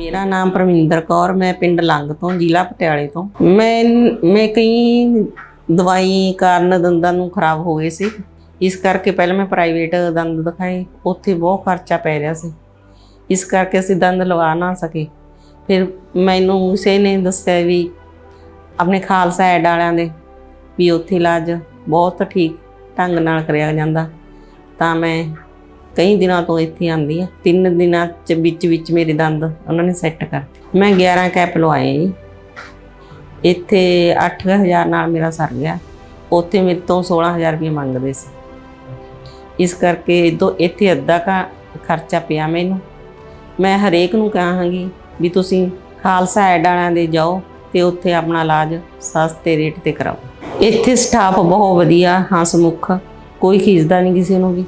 ਮੇਰਾ ਨਾਮ ਪਰਮਿੰਦਰ ਕੌਰ, ਮੈਂ ਪਿੰਡ ਲੰਗ ਤੋਂ, ਜ਼ਿਲ੍ਹਾ ਪਟਿਆਲੇ ਤੋਂ। ਮੈਂ ਮੈਂ ਕਈ ਦਵਾਈ ਕਾਰਨ ਦੰਦਾਂ ਨੂੰ ਖਰਾਬ ਹੋ ਗਏ ਸੀ। ਇਸ ਕਰਕੇ ਪਹਿਲਾਂ ਮੈਂ ਪ੍ਰਾਈਵੇਟ ਦੰਦ ਦਿਖਾਏ, ਉੱਥੇ ਬਹੁਤ ਖਰਚਾ ਪੈ ਰਿਹਾ ਸੀ। ਇਸ ਕਰਕੇ ਅਸੀਂ ਦੰਦ ਲਵਾ ਨਾ ਸਕੇ। ਫਿਰ ਮੈਨੂੰ ਕਿਸੇ ਨੇ ਦੱਸਿਆ ਵੀ ਆਪਣੇ ਖਾਲਸਾ ਐਡ ਵਾਲਿਆਂ ਦੇ ਵੀ ਉੱਥੇ ਇਲਾਜ ਬਹੁਤ ਠੀਕ ਢੰਗ ਨਾਲ ਕਰਿਆ ਜਾਂਦਾ। ਤਾਂ ਮੈਂ ਕਈ ਦਿਨਾਂ ਤੋਂ ਇੱਥੇ ਆਂਦੀ ਹੈ ਤਿੰਨ ਦਿਨਾਂ ਚ ਵਿੱਚ ਵਿੱਚ ਮੇਰੇ ਦੰਦ ਉਹਨਾਂ ਨੇ ਸੈੱਟ ਕਰਤੇ। ਮੈਂ 11 ਕੈਪ ਲਵਾਏ ਜੀ। ਇੱਥੇ 8000 ਨਾਲ ਮੇਰਾ ਸਰ ਗਿਆ। ਉੱਥੇ ਮੇਰੇ ਤੋਂ 16000 ਰੁਪਏ ਮੰਗਦੇ ਸੀ। ਇਸ ਕਰਕੇ ਇਦੋਂ ਇੱਥੇ ਅੱਧਾ ਕਾ ਖਰਚਾ ਪਿਆ ਮੈਨੂੰ। ਮੈਂ ਹਰੇਕ ਨੂੰ ਕਹਾਂਗੀ ਵੀ ਤੁਸੀਂ ਖਾਲਸਾ ਐਡ ਵਾਲਿਆਂ ਦੇ ਜਾਓ ਤੇ ਉੱਥੇ ਆਪਣਾ ਇਲਾਜ ਸਸਤੇ ਰੇਟ ਤੇ ਕਰਾਓ। ਇੱਥੇ ਸਟਾਫ ਬਹੁਤ ਵਧੀਆ ਹਸਮੁਖ ਕੋਈ ਖਿੱਚਦਾ ਨਹੀਂ ਕਿਸੇ ਨੂੰ ਵੀ।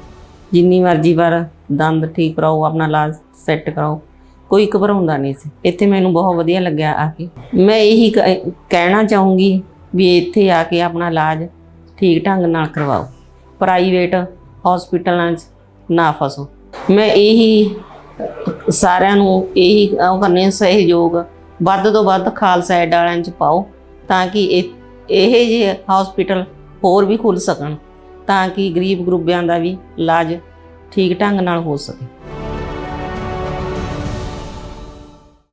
ਜਿੰਨੀ ਮਰਜ਼ੀ ਵਾਰ ਦੰਦ ਠੀਕ ਕਰਾਓ, ਆਪਣਾ ਇਲਾਜ ਸੈੱਟ ਕਰਾਓ। ਕੋਈ ਘਬਰਾਉਂਦਾ ਨਹੀਂ ਸੀ। ਇੱਥੇ ਮੈਨੂੰ ਬਹੁਤ ਵਧੀਆ ਲੱਗਿਆ ਆ ਕੇ। ਮੈਂ ਇਹੀ ਕ- ਕਹਿਣਾ ਚਾਹੂੰਗੀ ਵੀ ਇੱਥੇ ਆ ਕੇ ਆਪਣਾ ਇਲਾਜ ਠੀਕ ਢੰਗ ਨਾਲ ਕਰਵਾਓ। ਪ੍ਰਾਈਵੇਟ ਹਸਪੀਟਲਾਂ 'ਚ ਨਾ ਫਸੋ। ਮੈਂ ਇਹੀ ਸਾਰਿਆਂ ਨੂੰ ਇਹੀ ਉਹ ਕਰਨੇ ਸਹਿਯੋਗ। ਵੱਧ ਤੋਂ ਵੱਧ ਖਾਲਸਾ ਐਡ ਵਾਲਿਆਂ 'ਚ ਪਾਓ ਤਾਂ ਕਿ ਇਹ ਇਹ ਜਿਹੇ ਹਸਪੀਟਲ ਹੋਰ ਵੀ ਖੁੱਲ ਸਕਣ। ਤਾਂ ਕਿ ਗਰੀਬ ਗੁਰੂਬਿਆਂ ਦਾ ਵੀ ਇਲਾਜ ਠੀਕ ਢੰਗ ਨਾਲ ਹੋ ਸਕੇ।